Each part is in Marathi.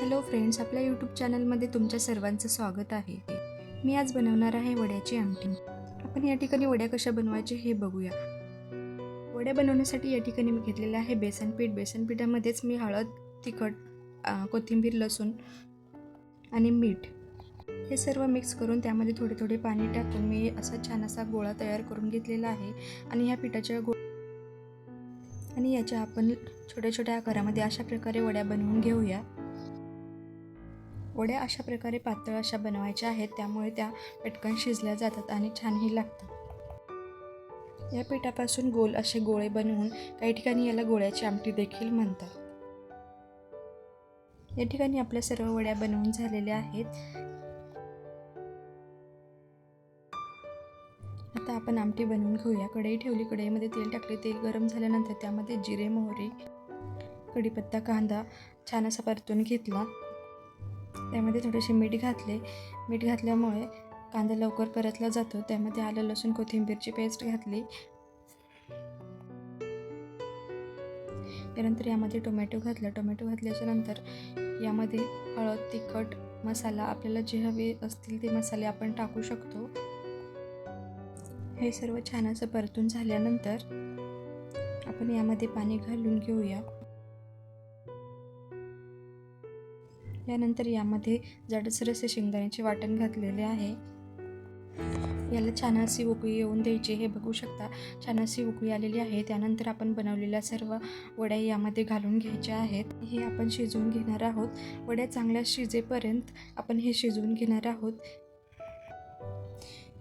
हॅलो फ्रेंड्स आपल्या यूट्यूब चॅनलमध्ये तुमच्या सर्वांचं स्वागत आहे. मी आज बनवणार आहे वड्याची आमटी. आपण या ठिकाणी वड्या कशा बनवायचे हे बघूया. वड्या बनवण्यासाठी या ठिकाणी मी घेतलेलं आहे बेसन पीठ. बेसन पिठामध्येच मी हळद तिखट कोथिंबीर लसूण आणि मीठ हे सर्व मिक्स करून त्यामध्ये थोडे थोडे पाणी टाकून मी असा छान असा गोळा तयार करून घेतलेला आहे. आणि ह्या पिठाच्या गो आणि याच्या आपण छोट्या छोट्या आकारामध्ये अशा प्रकारे वड्या बनवून घेऊया. वड्या अशा प्रकारे पातळ अशा बनवायच्या आहेत त्यामुळे त्या पटकन शिजल्या जातात आणि छानही लागतात. या पिठापासून गोल असे गोळे बनवून काही ठिकाणी याला गोळ्याची आमटी देखील म्हणतात. या ठिकाणी आपल्या सर्व वड्या बनवून झालेल्या आहेत. आता आपण आमटी बनवून घेऊया. कढई ठेवली. कढईमध्ये तेल टाकले. तेल गरम झाल्यानंतर त्यामध्ये जिरे मोहरी कढीपत्ता कांदा छान असा परतून घेतला. त्यामध्ये थोडेसे मीठ घातले. मीठ घातल्यामुळे कांदा लवकर परतला जातो. त्यामध्ये आलं लसूण कोथिंबीरची पेस्ट घातली. त्यानंतर यामध्ये टोमॅटो घातला. टोमॅटो घातल्याच्या नंतर यामध्ये हळद तिखट मसाला आपल्याला जे हवे असतील ते मसाले आपण टाकू शकतो. हे सर्व छान असं परतून झाल्यानंतर आपण यामध्ये पाणी घालून घेऊया. यानंतर यामध्ये जाडसर असे शेंगदाण्याचे वाटण घातलेले आहे. याला छान अशी उकळी येऊन द्यायची हे बघू शकता छान अशी उकळी आलेली आहे. त्यानंतर आपण बनवलेल्या सर्व वड्या यामध्ये घालून घ्यायच्या आहेत. हे आपण शिजवून घेणार आहोत. वड्या चांगल्या शिजेपर्यंत आपण हे शिजवून घेणार आहोत.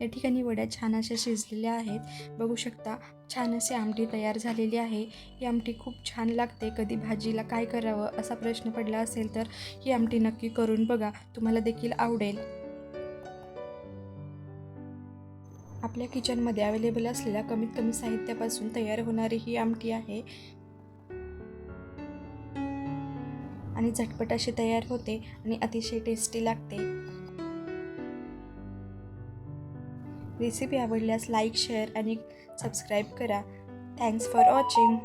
या ठिकाणी वड्या छान अशा शिजलेल्या आहेत. बघू शकता छान अशी आमटी तयार झालेली आहे. ही आमटी खूप छान लागते. कधी भाजीला काय करावं असा प्रश्न पडला असेल तर ही आमटी नक्की करून बघा. तुम्हाला देखील आवडेल. आपल्या किचनमध्ये अवेलेबल असलेल्या कमीत कमी साहित्यापासून तयार होणारी ही आमटी आहे. आणि झटपट अशी तयार होते आणि अतिशय टेस्टी लागते. रेसिपी आवडल्यास लाईक शेअर आणि सबस्क्राईब करा. Thanks for watching